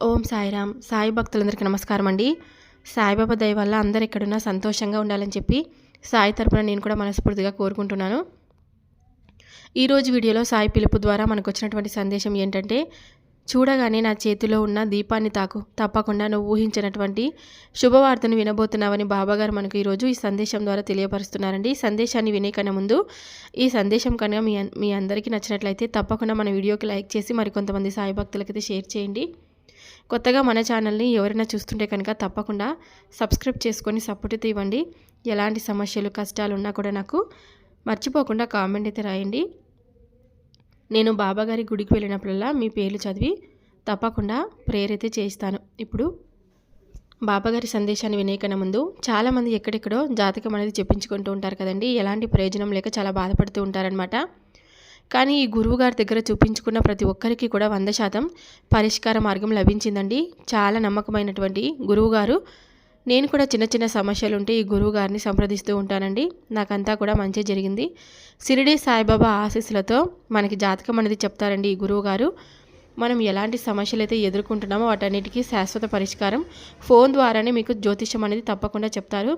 ఓం సాయిరామ్. సాయి భక్తులందరికీ నమస్కారం అండి సాయిబాబా దయ వల్ల అందరు ఎక్కడున్నా సంతోషంగా ఉండాలని చెప్పి సాయి తరపున నేను కూడా మనస్ఫూర్తిగా కోరుకుంటున్నాను. ఈరోజు వీడియోలో సాయి పిలుపు ద్వారా మనకు వచ్చినటువంటి సందేశం ఏంటంటే చూడగానే నా చేతిలో ఉన్న దీపాన్ని తాకు తప్పకుండా నువ్వు ఊహించినటువంటి శుభవార్తను వినబోతున్నావని బాబాగారు మనకు ఈరోజు ఈ సందేశం ద్వారా తెలియపరుస్తున్నారండి. ఈ సందేశాన్ని వినేకన్నా ముందు ఈ సందేశం కనుక మీ మీ అందరికీ నచ్చినట్లయితే తప్పకుండా మన వీడియోకి లైక్ చేసి మరికొంతమంది సాయి భక్తులకైతే షేర్ చేయండి. కొత్తగా మన ఛానల్ని ఎవరైనా చూస్తుంటే కనుక తప్పకుండా సబ్స్క్రైబ్ చేసుకొని సపోర్ట్ అయితే ఇవ్వండి. ఎలాంటి సమస్యలు కష్టాలు ఉన్నా కూడా నాకు మర్చిపోకుండా కామెంట్ అయితే రాయండి. నేను బాబాగారి గుడికి వెళ్ళినప్పుడల్లా మీ పేర్లు చదివి తప్పకుండా ప్రేయర్ అయితే చేయిస్తాను. ఇప్పుడు బాబాగారి సందేశాన్ని వినేకన ముందు చాలామంది ఎక్కడెక్కడో జాతకం అనేది చెప్పించుకుంటూ ఉంటారు కదండి. ఎలాంటి ప్రయోజనం లేక చాలా బాధపడుతూ ఉంటారనమాట కానీ ఈ గురువు గారి దగ్గర చూపించుకున్న ప్రతి ఒక్కరికి కూడా వంద శాతం పరిష్కార మార్గం లభించిందండి. చాలా నమ్మకమైనటువంటి గురువుగారు నేను కూడా చిన్న చిన్న సమస్యలు ఉంటే ఈ గురువు గారిని సంప్రదిస్తూ ఉంటానండి. నాకంతా కూడా మంచి జరిగింది. సిరిడి సాయిబాబా ఆశీస్సులతో మనకి జాతకం అనేది చెప్తారండి ఈ గురువు గారు. మనం ఎలాంటి సమస్యలు అయితే ఎదుర్కొంటున్నామో వాటన్నిటికీ శాశ్వత పరిష్కారం. ఫోన్ ద్వారానే మీకు జ్యోతిష్యం అనేది తప్పకుండా చెప్తారు.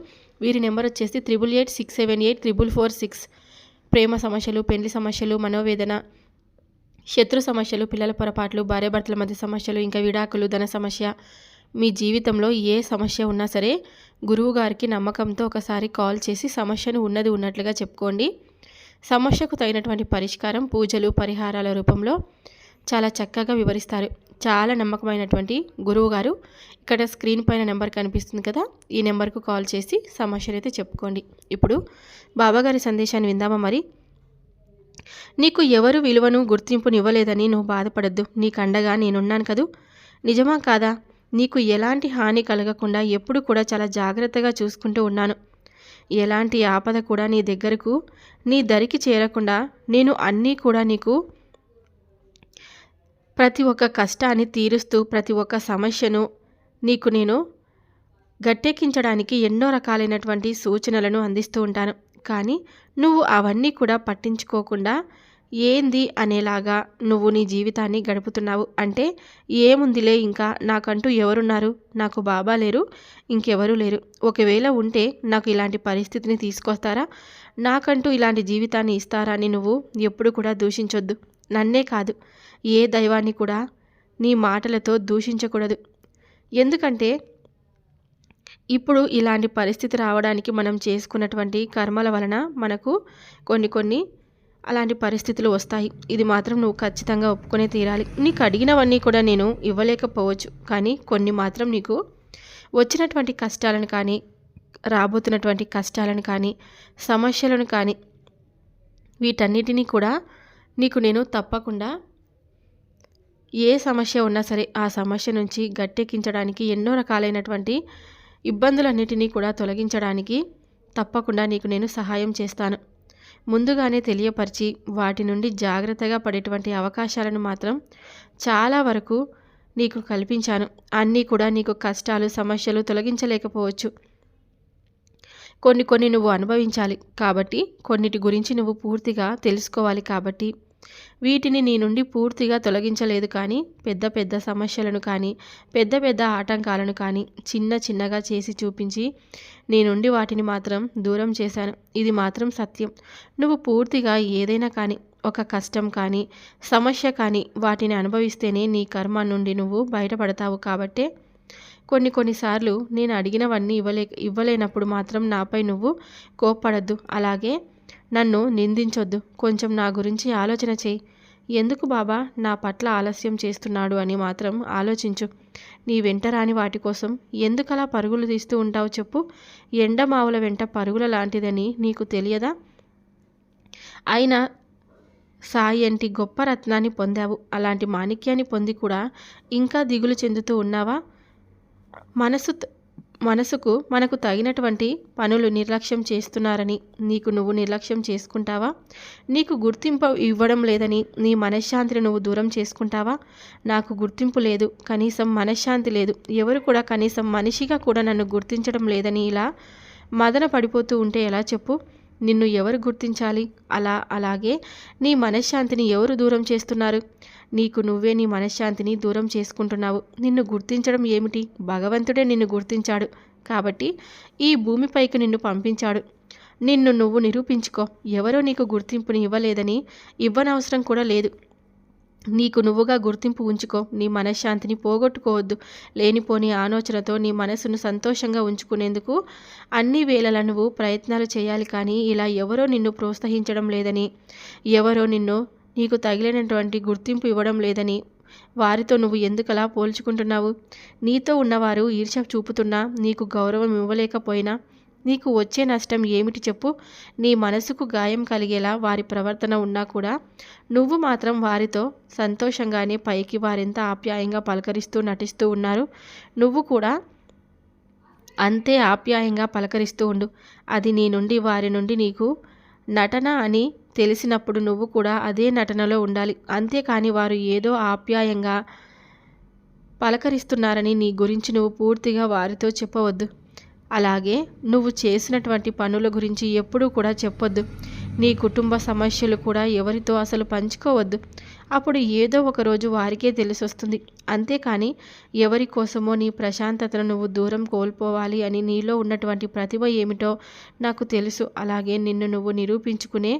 వీరి నెంబర్ వచ్చేసి triple eight six seven eight triple four six. ప్రేమ సమస్యలు పెళ్ళి సమస్యలు మనోవేదన శత్రు సమస్యలు పిల్లల పొరపాట్లు భార్యాభర్తల మధ్య సమస్యలు ఇంకా విడాకులు ధన సమస్య. మీ జీవితంలో ఏ సమస్య ఉన్నా సరే గురువు గారికి నమ్మకంతో ఒకసారి కాల్ చేసి సమస్యను ఉన్నది ఉన్నట్లుగా చెప్పుకోండి. సమస్యకు తగినటువంటి పరిష్కారం పూజలు పరిహారాల రూపంలో చాలా చక్కగా వివరిస్తారు. చాలా నమ్మకమైనటువంటి గురువు గారు. ఇక్కడ స్క్రీన్ పైన నెంబర్ కనిపిస్తుంది కదా ఈ నెంబర్కు కాల్ చేసి సమస్యలు అయితే చెప్పుకోండి. ఇప్పుడు బాబాగారి సందేశాన్ని విందామా మరి? నీకు ఎవరు విలువను గుర్తింపునివ్వలేదని నువ్వు బాధపడద్దు. నీకు అండగా నేనున్నాను కదూ? నిజమా కాదా? నీకు ఎలాంటి హాని కలగకుండా ఎప్పుడు కూడా చాలా జాగ్రత్తగా చూసుకుంటూ ఉన్నాను. ఎలాంటి ఆపద కూడా నీ దగ్గరకు నీ దరికి చేరకుండా నేను అన్నీ కూడా నీకు ప్రతి ఒక్క కష్టాన్ని తీరుస్తూ ప్రతి ఒక్క సమస్యను నీకు నేను గట్టెక్కించడానికి ఎన్నో రకాలైనటువంటి సూచనలను అందిస్తూ ఉంటాను. కానీ నువ్వు అవన్నీ కూడా పట్టించుకోకుండా ఏంది అనేలాగా నువ్వు నీ జీవితాన్ని గడుపుతున్నావు. అంటే ఏముందిలే ఇంకా? నాకంటూ ఎవరున్నారు? నాకు బాబా లేరు ఇంకెవరూ లేరు. ఒకవేళ ఉంటే నాకు ఇలాంటి పరిస్థితిని తీసుకొస్తారా? నాకంటూ ఇలాంటి జీవితాన్ని ఇస్తారా అని నువ్వు ఎప్పుడు కూడా దూషించొద్దు. నన్నే కాదు. ఏ దైవాన్ని కూడా నీ మాటలతో దూషించకూడదు. ఎందుకంటే ఇప్పుడు ఇలాంటి పరిస్థితి రావడానికి మనం చేసుకున్నటువంటి కర్మల వలన మనకు కొన్ని కొన్ని అలాంటి పరిస్థితులు వస్తాయి. ఇది మాత్రం నువ్వు ఖచ్చితంగా ఒప్పుకునే తీరాలి. నీకు అడిగినవన్నీ కూడా నేను ఇవ్వలేకపోవచ్చు. కానీ కొన్ని మాత్రం నీకు వచ్చినటువంటి కష్టాలను కానీ రాబోతున్నటువంటి కష్టాలను కానీ సమస్యలను కానీ వీటన్నిటినీ కూడా నీకు నేను తప్పకుండా ఏ సమస్య ఉన్నా సరే ఆ సమస్య నుంచి గట్టెక్కించడానికి ఎన్నో రకాలైనటువంటి ఇబ్బందులన్నిటినీ కూడా తొలగించడానికి తప్పకుండా నీకు నేను సహాయం చేస్తాను. ముందుగానే తెలియపరిచి వాటి నుండి జాగ్రత్తగా పడేటువంటి అవకాశాలను మాత్రం చాలా వరకు నీకు కల్పించాను. అన్నీ కూడా నీకు కష్టాలు సమస్యలు తొలగించలేకపోవచ్చు. కొన్ని కొన్ని నువ్వు అనుభవించాలి కాబట్టి కొన్నిటి గురించి నువ్వు పూర్తిగా తెలుసుకోవాలి కాబట్టి వీటిని నీ నుండి పూర్తిగా తొలగించలేదు కానీ పెద్ద పెద్ద సమస్యలను కానీ పెద్ద పెద్ద ఆటంకాలను కానీ చిన్న చిన్నగా చేసి చూపించి నీ నుండి వాటిని మాత్రం దూరం చేశాను. ఇది మాత్రం సత్యం. నువ్వు పూర్తిగా ఏదైనా కానీ ఒక కష్టం కానీ సమస్య కానీ వాటిని అనుభవిస్తేనే నీ కర్మ నుండి నువ్వు బయటపడతావు కాబట్టే కొన్ని కొన్నిసార్లు నేను అడిగినవన్నీ ఇవ్వలే ఇవ్వలేనప్పుడు మాత్రం నాపై నువ్వు కోప్పడద్దు. అలాగే నన్ను నిందించొద్దు. కొంచెం నా గురించి ఆలోచన చేయి. ఎందుకు బాబా? నా పట్ల ఆలస్యం చేస్తున్నాడు అని మాత్రం ఆలోచించు. నీ వెంట రాని వాటి కోసం ఎందుకలా పరుగులు తీస్తూ ఉంటావు చెప్పు. ఎండమావుల వెంట పరుగుల లాంటిదని నీకు తెలియదా? అయినా సాయి అంటే గొప్ప రత్నాన్ని పొందావు. అలాంటి మాణిక్యాన్ని పొంది కూడా ఇంకా దిగులు చెందుతూ ఉన్నావా? మనసు మనసుకు మనకు తగినటువంటి పనులు నిర్లక్ష్యం చేస్తున్నారని నీకు నువ్వు నిర్లక్ష్యం చేసుకుంటావా? నీకు గుర్తింపు ఇవ్వడం లేదని నీ మనశ్శాంతిని నువ్వు దూరం చేసుకుంటావా? నాకు గుర్తింపు లేదు కనీసం మనశ్శాంతి లేదు. ఎవరు కూడా కనీసం మనిషిగా కూడా నన్ను గుర్తించడం లేదని ఇలా మదన పడిపోతూ ఉంటే ఎలా చెప్పు? నిన్ను ఎవరు గుర్తించాలి? అలా అలాగే నీ మనశ్శాంతిని ఎవరు దూరం చేస్తున్నారు? నీకు నువ్వే నీ మనశ్శాంతిని దూరం చేసుకుంటున్నావు. నిన్ను గుర్తించడం ఏమిటి? భగవంతుడే నిన్ను గుర్తించాడు. కాబట్టి ఈ భూమిపైకి నిన్ను పంపించాడు. నిన్ను నువ్వు నిరూపించుకో. ఎవరో నీకు గుర్తింపుని ఇవ్వలేదని ఇవ్వనవసరం కూడా లేదు. నీకు నువ్వుగా గుర్తింపు ఉంచుకో. నీ మనశ్శాంతిని పోగొట్టుకోవద్దు. లేనిపోని ఆలోచనతో నీ మనసును సంతోషంగా ఉంచుకునేందుకు అన్ని వేళల నువ్వు ప్రయత్నాలు చేయాలి కానీ ఇలా ఎవరో నిన్ను ప్రోత్సహించడం లేదని ఎవరో నిన్ను నీకు తగిలినటువంటి గుర్తింపు ఇవ్వడం లేదని వారితో నువ్వు ఎందుకలా పోల్చుకుంటున్నావు? నీతో ఉన్నవారు ఈర్ష చూపుతున్నా నీకు గౌరవం ఇవ్వలేకపోయినా నీకు వచ్చే నష్టం ఏమిటి చెప్పు? నీ మనసుకు గాయం కలిగేలా వారి ప్రవర్తన ఉన్నా కూడా నువ్వు మాత్రం వారితో సంతోషంగానే పైకి వారెంత ఆప్యాయంగా పలకరిస్తూ నటిస్తూ ఉన్నారు. నువ్వు కూడా అంతే ఆప్యాయంగా పలకరిస్తూ ఉండు. అది నీ నుండి వారి నుండి నీకు నటన అని తెలిసినప్పుడు నువ్వు కూడా అదే నటనలో ఉండాలి. అంతేకాని వారు ఏదో ఆప్యాయంగా పలకరిస్తున్నారని నీ గురించి నువ్వు పూర్తిగా వారితో చెప్పవద్దు. అలాగే నువ్వు చేసినటువంటి పనుల గురించి ఎప్పుడూ కూడా చెప్పొద్దు. నీ కుటుంబ సమస్యలు కూడా ఎవరితో అసలు పంచుకోవద్దు. అప్పుడు ఏదో ఒక రోజు వారికే తెలిసొస్తుంది. అంతేకాని ఎవరి కోసమో నీ ప్రశాంతతను నువ్వు దూరం కోల్పోవాలి అని నీలో ఉన్నటువంటి ప్రతిభ ఏమిటో నాకు తెలుసు. అలాగే నిన్ను నువ్వు నిరూపించుకునే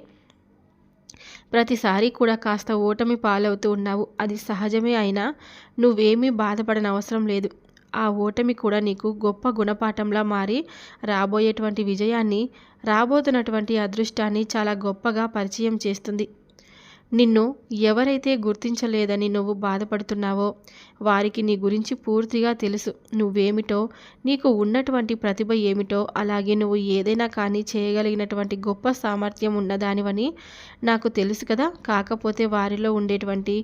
ప్రతిసారి కూడా కాస్త ఓటమి పాలవుతూ ఉన్నావు. అది సహజమే అయినా నువ్వేమీ బాధపడనవసరం లేదు. ఆ ఓటమి కూడా నీకు గొప్ప గుణపాఠంలా మారి రాబోయేటువంటి విజయాన్ని రాబోతున్నటువంటి అదృష్టాన్ని చాలా గొప్పగా పరిచయం చేస్తుంది. నిన్ను ఎవరైతే గుర్తించలేదని నువ్వు బాధపడుతున్నావో వారికి నీ గురించి పూర్తిగా తెలుసు. నువ్వేమిటో నీకు ఉన్నటువంటి ప్రతిభ ఏమిటో అలాగే నువ్వు ఏదైనా కానీ చేయగలిగినటువంటి గొప్ప సామర్థ్యం ఉన్నదానివని నాకు తెలుసు కదా. కాకపోతే వారిలో ఉండేటువంటి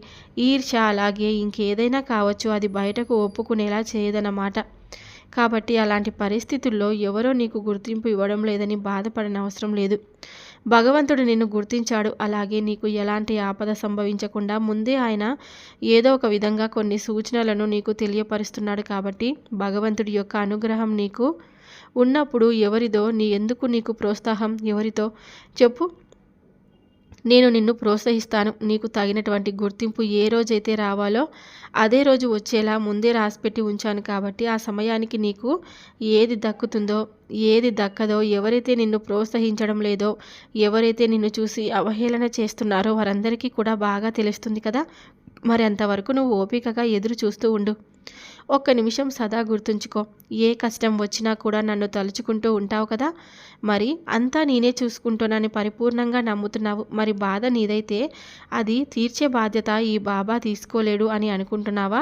ఈర్ష అలాగే ఇంకేదైనా కావచ్చు అది బయటకు ఒప్పుకునేలా చేయదన్నమాట. కాబట్టి అలాంటి పరిస్థితుల్లో ఎవరో నీకు గుర్తింపు ఇవ్వడం లేదని బాధపడనవసరం లేదు. భగవంతుడు నిన్ను గుర్తించాడు. అలాగే నీకు ఎలాంటి ఆపద సంభవించకుండా ముందే ఆయన ఏదో ఒక విధంగా కొన్ని సూచనలను నీకు తెలియపరుస్తున్నాడు కాబట్టి భగవంతుడి యొక్క అనుగ్రహం నీకు ఉన్నప్పుడు ఎవరిదో నీ ఎందుకు నీకు ప్రోత్సాహం ఎవరితో? చెప్పు. నేను నిన్ను ప్రోత్సహిస్తాను. నీకు తగినటువంటి గుర్తింపు ఏ రోజైతే రావాలో అదే రోజు వచ్చేలా ముందే రాసిపెట్టి ఉంచాను కాబట్టి ఆ సమయానికి నీకు ఏది దక్కుతుందో ఏది దక్కదో ఎవరైతే నిన్ను ప్రోత్సహించడం లేదో ఎవరైతే నిన్ను చూసి అవహేళన చేస్తున్నారో వారందరికీ కూడా బాగా తెలుస్తుంది కదా. మరి అంతవరకు నువ్వు ఓపికగా ఎదురు చూస్తూ ఉండు. ఒక్క నిమిషం సదా గుర్తుంచుకో. ఏ కష్టం వచ్చినా కూడా నన్ను తలుచుకుంటూ ఉంటావు కదా. మరి అంతా నేనే చూసుకుంటున్నానని పరిపూర్ణంగా నమ్ముతున్నావు. మరి బాధ నీదైతే అది తీర్చే బాధ్యత ఈ బాబా తీసుకోలేడు అని అనుకుంటున్నావా?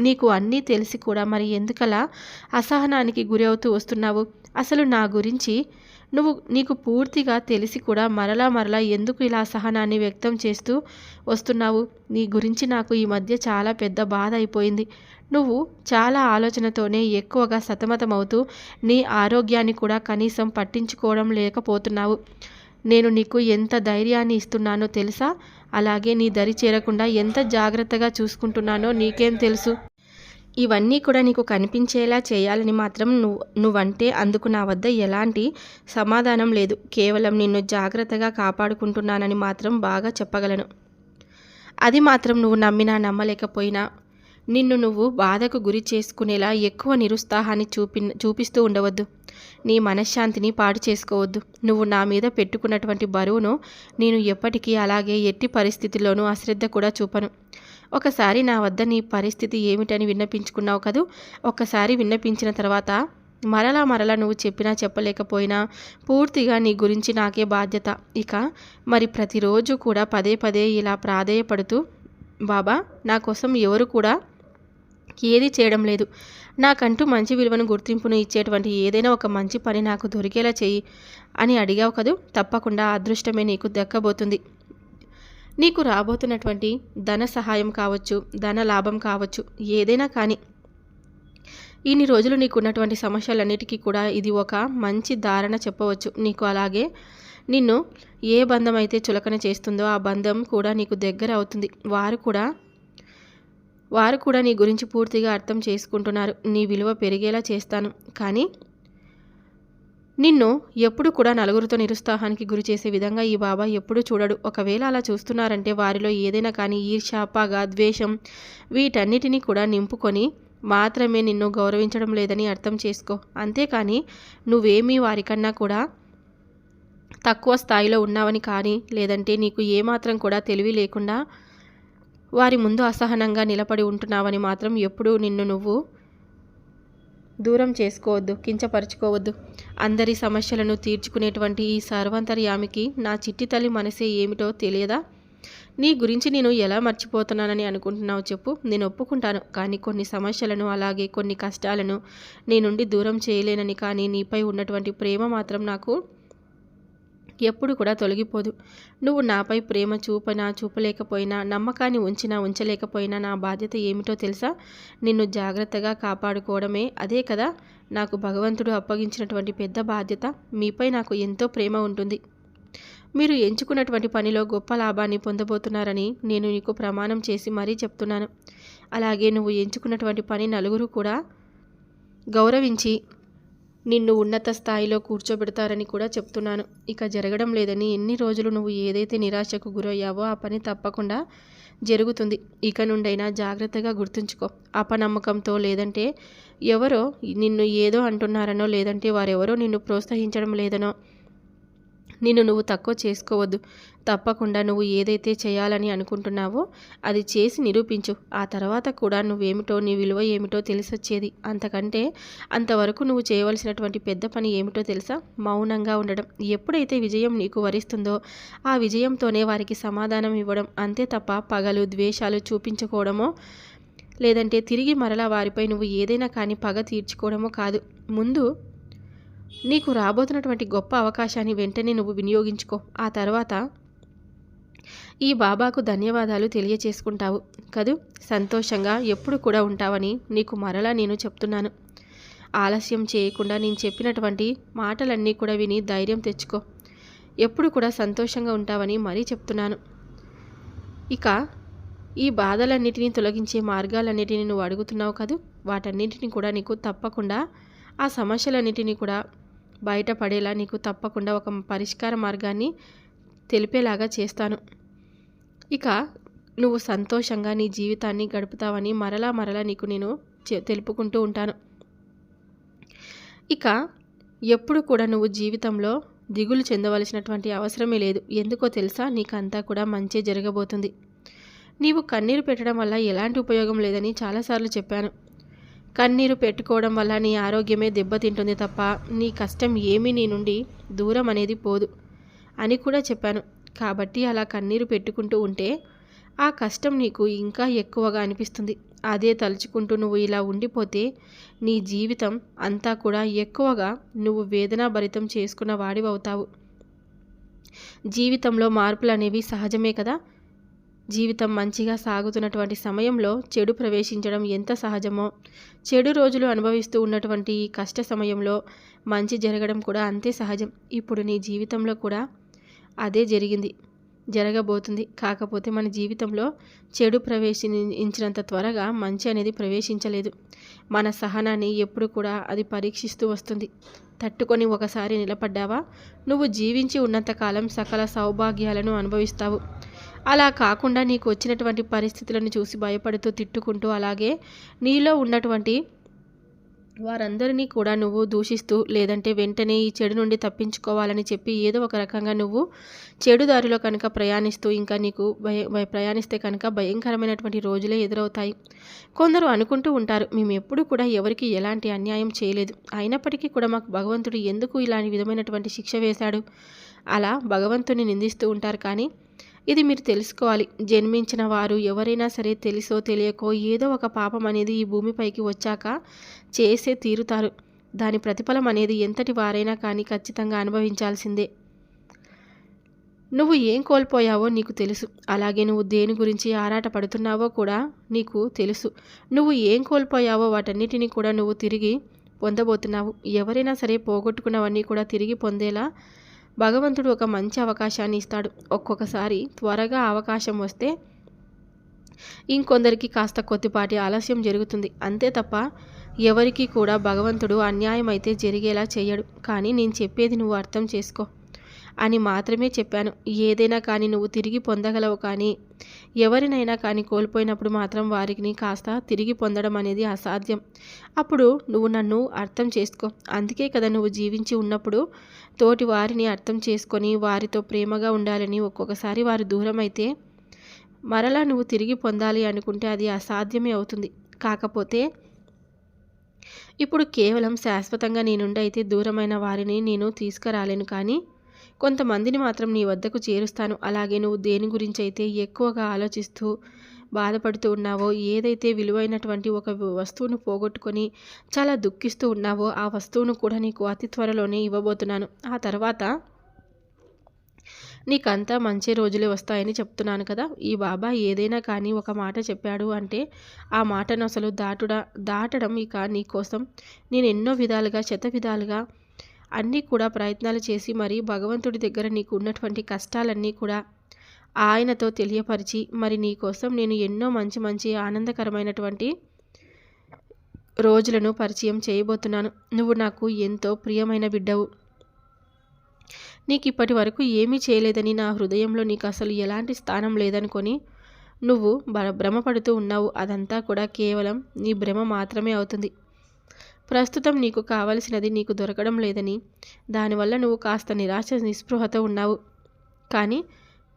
నీకు అన్నీ తెలిసి కూడా మరి ఎందుకలా అసహనానికి గురి అవుతూ వస్తున్నావు? అసలు నా గురించి నువ్వు నీకు పూర్తిగా తెలిసి కూడా మరలా మరలా ఎందుకు ఇలా సహనాన్ని వ్యక్తం చేస్తూ వస్తున్నావు? నీ గురించి నాకు ఈ మధ్య చాలా పెద్ద బాధ అయిపోయింది. నువ్వు చాలా ఆలోచనతోనే ఎక్కువగా సతమతమవుతూ నీ ఆరోగ్యాన్ని కూడా కనీసం పట్టించుకోవడం లేకపోతున్నావు. నేను నీకు ఎంత ధైర్యాన్ని ఇస్తున్నానో తెలుసా? అలాగే నీ దరి చేరకుండా ఎంత జాగ్రత్తగా చూసుకుంటున్నానో నీకేం తెలుసు? ఇవన్నీ కూడా నీకు కనిపించేలా చేయాలని మాత్రం నువ్వు నువ్వంటే అందుకు నా వద్ద ఎలాంటి సమాధానం లేదు. కేవలం నిన్ను జాగ్రత్తగా కాపాడుకుంటున్నానని మాత్రం బాగా చెప్పగలను. అది మాత్రం నువ్వు నమ్మినా నమ్మలేకపోయినా నిన్ను నువ్వు బాధకు గురి చేసుకునేలా ఎక్కువ నిరుత్సాహాన్ని చూపి చూపిస్తూ ఉండవద్దు. నీ మనశ్శాంతిని పాడు చేసుకోవద్దు. నువ్వు నా మీద పెట్టుకున్నటువంటి బరువును నేను ఎప్పటికీ అలాగే ఎట్టి పరిస్థితుల్లోనూ అశ్రద్ధ కూడా చూపను. ఒకసారి నా వద్ద నీ పరిస్థితి ఏమిటని విన్నపించుకున్నావు కదూ? ఒక్కసారి విన్నపించిన తర్వాత మరలా మరలా నువ్వు చెప్పినా చెప్పలేకపోయినా పూర్తిగా నీ గురించి నాకే బాధ్యత. ఇక మరి ప్రతిరోజు కూడా పదే పదే ఇలా ప్రాధేయపడుతూ బాబా నా కోసం ఎవరు కూడా ఏది చేయడం లేదు. నాకంటూ మంచి విలువను గుర్తింపును ఇచ్చేటువంటి ఏదైనా ఒక మంచి పని నాకు దొరికేలా చెయ్యి అని అడిగావు కదూ? తప్పకుండా అదృష్టమే నీకు దక్కబోతుంది. నీకు రాబోతున్నటువంటి ధన సహాయం కావచ్చు ధన లాభం కావచ్చు ఏదైనా కానీ ఇన్ని రోజులు నీకున్నటువంటి సమస్యలన్నిటికీ కూడా ఇది ఒక మంచి ధారణ చెప్పవచ్చు. నీకు అలాగే నిన్ను ఏ బంధం అయితే చులకన చేస్తుందో ఆ బంధం కూడా నీకు దగ్గర అవుతుంది. వారు కూడా వారు కూడా నీ గురించి పూర్తిగా అర్థం చేసుకుంటున్నారు. నీ విలువ పెరిగేలా చేస్తాను. కానీ నిన్ను ఎప్పుడు కూడా నలుగురితో నిరుత్సాహానికి గురి చేసే విధంగా ఈ బాబా ఎప్పుడూ చూడడు. ఒకవేళ అలా చూస్తున్నారంటే వారిలో ఏదైనా కానీ ఈర్ష్య పగ ద్వేషం వీటన్నిటినీ కూడా నింపుకొని మాత్రమే నిన్ను గౌరవించడం లేదని అర్థం చేసుకో. అంతేకాని నువ్వేమీ వారికన్నా కూడా తక్కువ స్థాయిలో ఉన్నావని కానీ లేదంటే నీకు ఏమాత్రం కూడా తెలివి లేకుండా వారి ముందు అసహనంగా నిలబడి ఉంటున్నావని మాత్రం ఎప్పుడూ నిన్ను నువ్వు దూరం చేసుకోవద్దు కించపరుచుకోవద్దు. అందరి సమస్యలను తీర్చుకునేటువంటి ఈ సర్వంతర్యామికి నా చిట్టి తల్లి మనసే ఏమిటో తెలియదా? నీ గురించి నేను ఎలా మర్చిపోతున్నానని అనుకుంటున్నావు చెప్పు. నేను ఒప్పుకుంటాను కానీ కొన్ని సమస్యలను అలాగే కొన్ని కష్టాలను నీ నుండి దూరం చేయలేనని కానీ నీపై ఉన్నటువంటి ప్రేమ మాత్రం నాకు ఎప్పుడు కూడా తొలగిపోదు. నువ్వు నాపై ప్రేమ చూపనా చూపలేకపోయినా నమ్మకాన్ని ఉంచినా ఉంచలేకపోయినా నా బాధ్యత ఏమిటో తెలుసా? నిన్ను జాగ్రత్తగా కాపాడుకోవడమే అదే కదా? నాకు భగవంతుడు అప్పగించినటువంటి పెద్ద బాధ్యత. మీపై నాకు ఎంతో ప్రేమ ఉంటుంది. మీరు ఎంచుకున్నటువంటి పనిలో గొప్ప లాభాన్ని పొందబోతున్నారని నేను నీకు ప్రమాణం చేసి మరీ చెప్తున్నాను. అలాగే నువ్వు ఎంచుకున్నటువంటి పని నలుగురు కూడా గౌరవించి నిన్ను ఉన్నత స్థాయిలో కూర్చోబెడతారని కూడా చెప్తున్నాను. ఇక జరగడం లేదని ఎన్ని రోజులు నువ్వు ఏదైతే నిరాశకు గురయ్యావో ఆ పని తప్పకుండా జరుగుతుంది. ఇక నుండైనా జాగ్రత్తగా గుర్తుంచుకో. అపనమ్మకంతో లేదంటే ఎవరో నిన్ను ఏదో అంటున్నారనో లేదంటే వారెవరో నిన్ను ప్రోత్సహించడం లేదనో నిన్ను నువ్వు తక్కువ చేసుకోవద్దు. తప్పకుండా నువ్వు ఏదైతే చేయాలని అనుకుంటున్నావో అది చేసి నిరూపించు. ఆ తర్వాత కూడా నువ్వేమిటో నీ విలువ ఏమిటో తెలిసొచ్చేది. అంతకంటే అంతవరకు నువ్వు చేయవలసినటువంటి పెద్ద పని ఏమిటో తెలుసా? మౌనంగా ఉండడం. ఎప్పుడైతే విజయం నీకు వరిస్తుందో ఆ విజయంతోనే వారికి సమాధానం ఇవ్వడం. అంతే తప్ప పగలు ద్వేషాలు చూపించుకోవడమో లేదంటే తిరిగి మరలా వారిపై నువ్వు ఏదైనా కానీ పగ తీర్చుకోవడమో కాదు. ముందు నీకు రాబోతున్నటువంటి గొప్ప అవకాశాన్ని వెంటనే నువ్వు వినియోగించుకో. ఆ తర్వాత ఈ బాబాకు ధన్యవాదాలు తెలియచేసుకుంటావు. కదూ? సంతోషంగా ఎప్పుడు కూడా ఉంటావని నీకు మరలా నేను చెప్తున్నాను. ఆలస్యం చేయకుండా నేను చెప్పినటువంటి మాటలన్నీ కూడా విని ధైర్యం తెచ్చుకో. ఎప్పుడు కూడా సంతోషంగా ఉంటావని మరీ చెప్తున్నాను. ఇక ఈ బాధలన్నిటినీ తొలగించే మార్గాలన్నిటిని నువ్వు అడుగుతున్నావు కదూ? వాటన్నిటిని కూడా నీకు తప్పకుండా ఆ సమస్యలన్నిటినీ కూడా బయటపడేలా నీకు తప్పకుండా ఒక పరిష్కార మార్గాన్ని తెలిపేలాగా చేస్తాను. ఇక నువ్వు సంతోషంగా నీ జీవితాన్ని గడుపుతావని మరలా మరలా నీకు నేను తెలుపుకుంటూ ఉంటాను. ఇక ఎప్పుడు కూడా నువ్వు జీవితంలో దిగులు చెందవలసినటువంటి అవసరమే లేదు. ఎందుకో తెలుసా? నీకంతా కూడా మంచి జరగబోతుంది. నీవు కన్నీరు పెట్టడం వల్ల ఎలాంటి ఉపయోగం లేదని చాలాసార్లు చెప్పాను. కన్నీరు పెట్టుకోవడం వల్ల నీ ఆరోగ్యమే దెబ్బతింటుంది తప్ప నీ కష్టం ఏమీ నీ నుండి దూరం అనేది పోదు అని కూడా చెప్పాను. కాబట్టి అలా కన్నీరు పెట్టుకుంటూ ఉంటే ఆ కష్టం నీకు ఇంకా ఎక్కువగా అనిపిస్తుంది. అదే తలుచుకుంటూ నువ్వు ఇలా ఉండిపోతే నీ జీవితం అంతా కూడా ఎక్కువగా నువ్వు వేదనాభరితం చేసుకున్న వాడివవుతావు. జీవితంలో మార్పులు అనేవి సహజమే కదా? జీవితం మంచిగా సాగుతున్నటువంటి సమయంలో చెడు ప్రవేశించడం ఎంత సహజమో చెడు రోజులు అనుభవిస్తూ ఉన్నటువంటి ఈ కష్ట సమయంలో మంచి జరగడం కూడా అంతే సహజం. ఇప్పుడు నీ జీవితంలో కూడా అదే జరిగింది జరగబోతుంది. కాకపోతే మన జీవితంలో చెడు ప్రవేశించినంత త్వరగా మంచి అనేది ప్రవేశించలేదు. మన సహనాన్ని ఎప్పుడు కూడా అది పరీక్షిస్తూ వస్తుంది. తట్టుకొని ఒకసారి నిలబడ్డావా? నువ్వు జీవించి ఉన్నంతకాలం సకల సౌభాగ్యాలను అనుభవిస్తావు. అలా కాకుండా నీకు వచ్చినటువంటి పరిస్థితులను చూసి భయపడుతూ తిట్టుకుంటూ అలాగే నీలో ఉన్నటువంటి వారందరినీ కూడా నువ్వు దూషిస్తూ లేదంటే వెంటనే ఈ చెడు నుండి తప్పించుకోవాలని చెప్పి ఏదో ఒక రకంగా నువ్వు చెడు దారిలో కనుక ప్రయాణిస్తూ ఇంకా నీకు భయ ప్రయాణిస్తే కనుక భయంకరమైనటువంటి రోజులే ఎదురవుతాయి. కొందరు అనుకుంటూ ఉంటారు మేము ఎప్పుడూ కూడా ఎవరికి ఎలాంటి అన్యాయం చేయలేదు. అయినప్పటికీ కూడా మాకు భగవంతుడు ఎందుకు ఇలాంటి విధమైనటువంటి శిక్ష వేశాడు? అలా భగవంతుని నిందిస్తూ ఉంటారు కానీ ఇది మీరు తెలుసుకోవాలి. జన్మించిన వారు ఎవరైనా సరే తెలుసో తెలియకో ఏదో ఒక పాపం అనేది ఈ భూమిపైకి వచ్చాక చేసే తీరుతారు. దాని ప్రతిఫలం అనేది ఎంతటి వారైనా కానీ ఖచ్చితంగా అనుభవించాల్సిందే. నువ్వు ఏం కోల్పోయావో నీకు తెలుసు. అలాగే నువ్వు దేని గురించి ఆరాట పడుతున్నావో కూడా నీకు తెలుసు. నువ్వు ఏం కోల్పోయావో వాటన్నిటిని కూడా నువ్వు తిరిగి పొందబోతున్నావు. ఎవరైనా సరే పోగొట్టుకున్నవన్నీ కూడా తిరిగి పొందేలా భగవంతుడు ఒక మంచి అవకాశాన్ని ఇస్తాడు. ఒక్కొక్కసారి త్వరగా అవకాశం వస్తే ఇంకొందరికి కాస్త కొద్దిపాటి ఆలస్యం జరుగుతుంది. అంతే తప్ప ఎవరికీ కూడా భగవంతుడు అన్యాయం అయితే జరిగేలా చేయడు. కానీ నేను చెప్పేది నువ్వు అర్థం చేసుకో. అని మాత్రమే చెప్పాను. ఏదైనా కానీ నువ్వు తిరిగి పొందగలవు కానీ ఎవరినైనా కానీ కోల్పోయినప్పుడు మాత్రం వారిని కాస్త తిరిగి పొందడం అనేది అసాధ్యం. అప్పుడు నువ్వు నన్ను అర్థం చేసుకో. అందుకే కదా నువ్వు జీవించి ఉన్నప్పుడు తోటి వారిని అర్థం చేసుకొని వారితో ప్రేమగా ఉండాలని ఒక్కొక్కసారి వారు దూరం అయితే మరలా నువ్వు తిరిగి పొందాలి అనుకుంటే అది అసాధ్యమే అవుతుంది. కాకపోతే ఇప్పుడు కేవలం శాశ్వతంగా నేనుండైతే అయితే దూరమైన వారిని నేను తీసుకురాలేను కానీ కొంతమందిని మాత్రం నీ వద్దకు చేరుస్తాను. అలాగే నువ్వు దేని గురించి అయితే ఎక్కువగా ఆలోచిస్తూ బాధపడుతూ ఉన్నావో ఏదైతే విలువైనటువంటి ఒక వస్తువును పోగొట్టుకొని చాలా దుఃఖిస్తూ ఉన్నావో ఆ వస్తువును కూడా నీకు అతి త్వరలోనే ఇవ్వబోతున్నాను. ఆ తర్వాత నీకంతా మంచి రోజులే వస్తాయని చెప్తున్నాను కదా. ఈ బాబా ఏదైనా కానీ ఒక మాట చెప్పాడు అంటే ఆ మాటను అసలు దాటుడా దాటడం ఇక నీకోసం నేను ఎన్నో విధాలుగా శత విధాలుగా అన్నీ కూడా ప్రయత్నాలు చేసి మరి భగవంతుడి దగ్గర నీకు ఉన్నటువంటి కష్టాలన్నీ కూడా ఆయనతో తెలియపరిచి మరి నీ కోసం నేను ఎన్నో మంచి మంచి ఆనందకరమైనటువంటి రోజులను పరిచయం చేయబోతున్నాను. నువ్వు నాకు ఎంతో ప్రియమైన బిడ్డవు. నీకు ఇప్పటి వరకు ఏమీ చేయలేదని నా హృదయంలో నీకు అసలు ఎలాంటి స్థానం లేదనుకొని నువ్వు భ్రమపడుతూ ఉన్నావు. అదంతా కూడా కేవలం నీ భ్రమ మాత్రమే అవుతుంది. ప్రస్తుతం నీకు కావలసినది నీకు దొరకడం లేదని. దానివల్ల నువ్వు కాస్త నిరాశ నిస్పృహతో ఉన్నావు. కానీ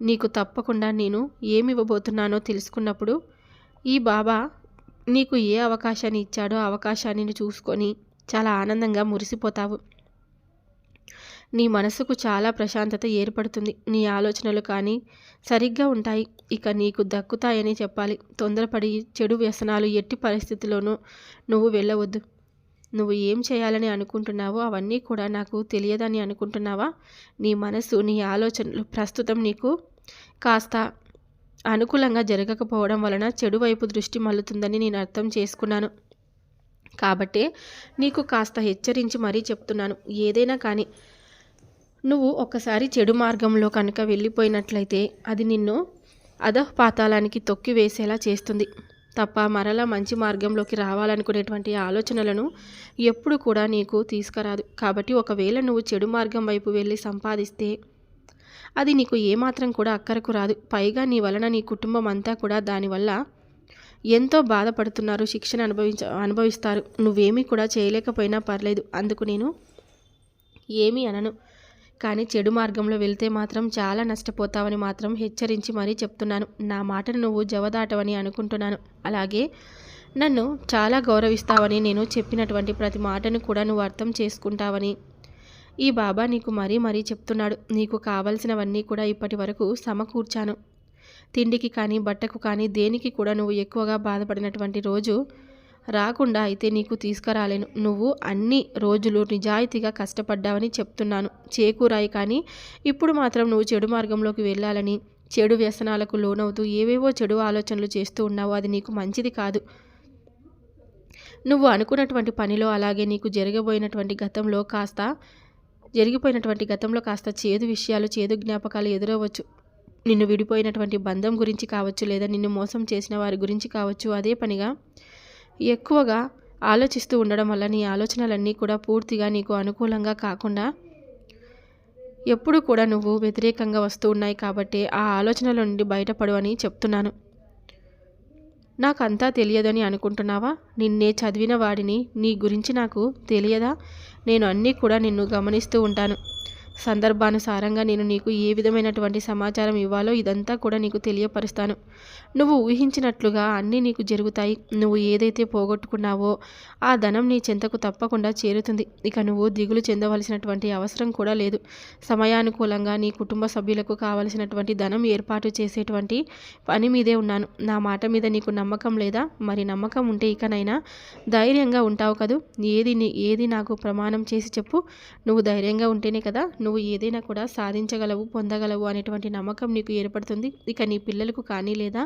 నీకు తప్పకుండా నేను ఏమి ఇవ్వబోతున్నానో తెలుసుకున్నప్పుడు ఈ బాబా నీకు ఏ అవకాశాన్ని ఇచ్చాడో అవకాశాన్ని చూసుకొని చాలా ఆనందంగా మురిసిపోతావు. నీ మనసుకు చాలా ప్రశాంతత ఏర్పడుతుంది. నీ ఆలోచనలు కానీ సరిగ్గా ఉంటాయి. ఇక నీకు దక్కుతాయని చెప్పాలి. తొందరపడి చెడు వ్యసనాలు ఎట్టి పరిస్థితిలోనూ నువ్వు వెళ్ళవద్దు. నువ్వు ఏం చేయాలని అనుకుంటున్నావో అవన్నీ కూడా నాకు తెలియదని అనుకుంటున్నావా? నీ మనసు నీ ఆలోచనలు ప్రస్తుతం నీకు కాస్త అనుకూలంగా జరగకపోవడం వలన చెడు వైపు దృష్టి మల్లుతుందని నేను అర్థం చేసుకున్నాను. కాబట్టే నీకు కాస్త హెచ్చరించి మరీ చెప్తున్నాను. ఏదైనా కానీ నువ్వు ఒక్కసారి చెడు మార్గంలో కనుక వెళ్ళిపోయినట్లయితే అది నిన్ను అధపాతాలానికి తొక్కి వేసేలా చేస్తుంది. తప్ప మరలా మంచి మార్గంలోకి రావాలనుకునేటువంటి ఆలోచనలను ఎప్పుడు కూడా నీకు తీసుకురాదు. కాబట్టి ఒకవేళ నువ్వు చెడు మార్గం వైపు వెళ్ళి సంపాదిస్తే అది నీకు ఏమాత్రం కూడా అక్కరకు రాదు. పైగా నీ వలన నీ కుటుంబం అంతా కూడా దానివల్ల ఎంతో బాధపడుతున్నారు శిక్షణ అనుభవించ అనుభవిస్తారు. నువ్వేమీ కూడా చేయలేకపోయినా పర్లేదు. అందుకు నేను ఏమీ అనను. కానీ చెడు మార్గంలో వెళ్తే మాత్రం చాలా నష్టపోతావని మాత్రం హెచ్చరించి మరీ చెప్తున్నాను. నా మాటను నువ్వు జవదాటవని అనుకుంటున్నాను. అలాగే నన్ను చాలా గౌరవిస్తావని నేను చెప్పినటువంటి ప్రతి మాటను కూడా నువ్వు అర్థం చేసుకుంటావని ఈ బాబా నీకు మరీ మరీ చెప్తున్నాడు. నీకు కావలసినవన్నీ కూడా ఇప్పటి వరకు సమకూర్చాను. తిండికి కానీ బట్టకు కానీ దేనికి కూడా నువ్వు ఎక్కువగా బాధపడినటువంటి రోజు రాకుండా అయితే నీకు తీసుకురాలేను. నువ్వు అన్ని రోజులు నిజాయితీగా కష్టపడ్డావని చెప్తున్నాను. చేకూరాయి కానీ ఇప్పుడు మాత్రం నువ్వు చెడు మార్గంలోకి వెళ్ళాలని చెడు వ్యసనాలకు లోనవుతూ ఏవేవో చెడు ఆలోచనలు చేస్తూ ఉన్నావు. అది నీకు మంచిది కాదు. నువ్వు అనుకున్నటువంటి పనిలో అలాగే నీకు జరగబోయినటువంటి గతంలో కాస్త జరిగిపోయినటువంటి గతంలో కాస్త చేదు విషయాలు చేదు జ్ఞాపకాలు ఎదురవచ్చు. నిన్ను విడిపోయినటువంటి బంధం గురించి కావచ్చు లేదా నిన్ను మోసం చేసిన వారి గురించి కావచ్చు. అదే పనిగా ఎక్కువగా ఆలోచిస్తూ ఉండడం వల్ల నీ ఆలోచనలన్నీ కూడా పూర్తిగా నీకు అనుకూలంగా కాకుండా ఎప్పుడు కూడా నువ్వు వ్యతిరేకంగా వస్తూ ఉన్నాయి కాబట్టి ఆ ఆలోచనల నుండి బయటపడు అని చెప్తున్నాను. నాకంతా తెలియదని అనుకుంటున్నావా? నిన్నే చదివిన వాడిని నీ గురించి నాకు తెలియదా? నేను అన్నీ కూడా నిన్ను గమనిస్తూ ఉంటాను. సందర్భానుసారంగా నేను నీకు ఏ విధమైనటువంటి సమాచారం ఇవ్వాలో ఇదంతా కూడా నీకు తెలియపరుస్తాను. నువ్వు ఊహించినట్లుగా అన్నీ నీకు జరుగుతాయి. నువ్వు ఏదైతే పోగొట్టుకున్నావో ఆ ధనం నీ చెంతకు తప్పకుండా చేరుతుంది. ఇక నువ్వు దిగులు చెందవలసినటువంటి అవసరం కూడా లేదు. సమయానుకూలంగా నీ కుటుంబ సభ్యులకు కావలసినటువంటి ధనం ఏర్పాటు చేసేటువంటి పని మీదే ఉన్నాను. నా మాట మీద నీకు నమ్మకం లేదా? మరి నమ్మకం ఉంటే ఇకనైనా ధైర్యంగా ఉంటావు కదూ? ఏది ఏది నాకు ప్రమాణం చేసి చెప్పు. నువ్వు ధైర్యంగా ఉంటేనే కదా నువ్వు ఏదైనా కూడా సాధించగలవు పొందగలవు అనేటువంటి నమ్మకం నీకు ఏర్పడుతుంది. ఇక నీ పిల్లలకు కానీ లేదా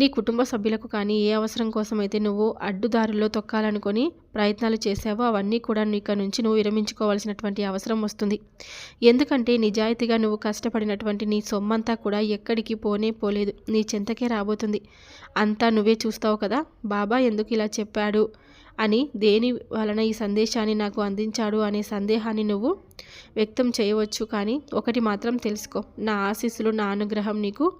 నీ కుటుంబ సభ్యులకు కానీ ఏ అవసరం కోసమైతే నువ్వు అడ్డుదారుల్లో తొక్కాలనుకొని ప్రయత్నాలు చేసావో అవన్నీ కూడా ఇక నుంచి నువ్వు విరమించుకోవాల్సినటువంటి అవసరం వస్తుంది. ఎందుకంటే నిజాయితీగా నువ్వు కష్టపడినటువంటి నీ సొమ్మంతా కూడా ఎక్కడికి పోనే పోలేదు. నీ చెంతకే రాబోతుంది. అంతా నువ్వే చూస్తావు కదా? బాబా ఎందుకు ఇలా చెప్పాడు? అని దేని వలన ఈ సందేశాన్ని నాకు అందించాడు అనే సందేహాన్ని నువ్వు వ్యక్తం చేయవచ్చు కానీ ఒకటి మాత్రం తెలుసుకో. నా ఆశీస్సులు నా అనుగ్రహం నీకు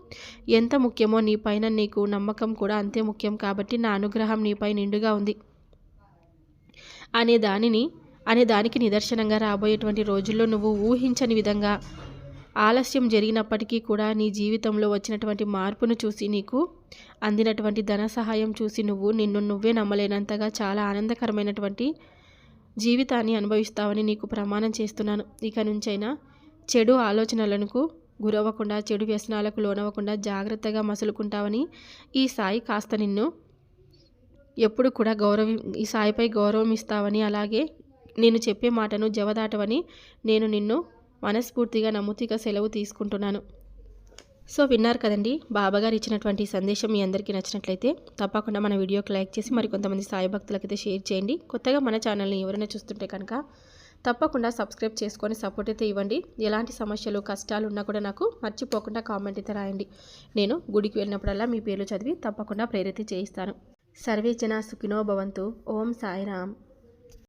ఎంత ముఖ్యమో నీ పైన నీకు నమ్మకం కూడా అంతే ముఖ్యం కాబట్టి నా అనుగ్రహం నీపై నిండుగా ఉంది. అనే దానిని అనే దానికి నిదర్శనంగా రాబోయేటువంటి రోజుల్లో నువ్వు ఊహించని విధంగా ఆలస్యం జరిగినప్పటికీ కూడా నీ జీవితంలో వచ్చినటువంటి మార్పును చూసి నీకు అందినటువంటి ధన సహాయం చూసి నువ్వు నిన్ను నువ్వే నమ్మలేనంతగా చాలా ఆనందకరమైనటువంటి జీవితాన్ని అనుభవిస్తావని నీకు ప్రమాణం చేస్తున్నాను. ఇక నుంచైనా చెడు ఆలోచనలకు గురవ్వకుండా చెడు వ్యసనాలకు లోనవ్వకుండా జాగ్రత్తగా మసులుకుంటావని ఈ సాయి కాస్త నిన్ను ఎప్పుడు కూడా గౌరవం ఈ సాయిపై గౌరవం ఇస్తావని అలాగే నేను చెప్పే మాటను జవదాటవని నేను నిన్ను మనస్ఫూర్తిగా నమ్ముతిక సెలవు తీసుకుంటున్నాను. సో విన్నారు కదండి బాబాగారు ఇచ్చినటువంటి సందేశం మీ అందరికీ నచ్చినట్లయితే తప్పకుండా మన వీడియోకి లైక్ చేసి మరి కొంతమంది సాయి భక్తులకైతే షేర్ చేయండి. కొత్తగా మన ఛానల్ని ఎవరైనా చూస్తుంటే కనుక తప్పకుండా సబ్స్క్రైబ్ చేసుకొని సపోర్ట్ అయితే ఇవ్వండి. ఎలాంటి సమస్యలు కష్టాలు ఉన్నా కూడా నాకు మర్చిపోకుండా కామెంట్ అయితే రాయండి. నేను గుడికి వెళ్ళినప్పుడల్లా మీ పేర్లు చదివి తప్పకుండా ప్రేరిత చేయిస్తాను. సర్వే జన సుఖినో భవంతు. ఓం సాయిరామ్.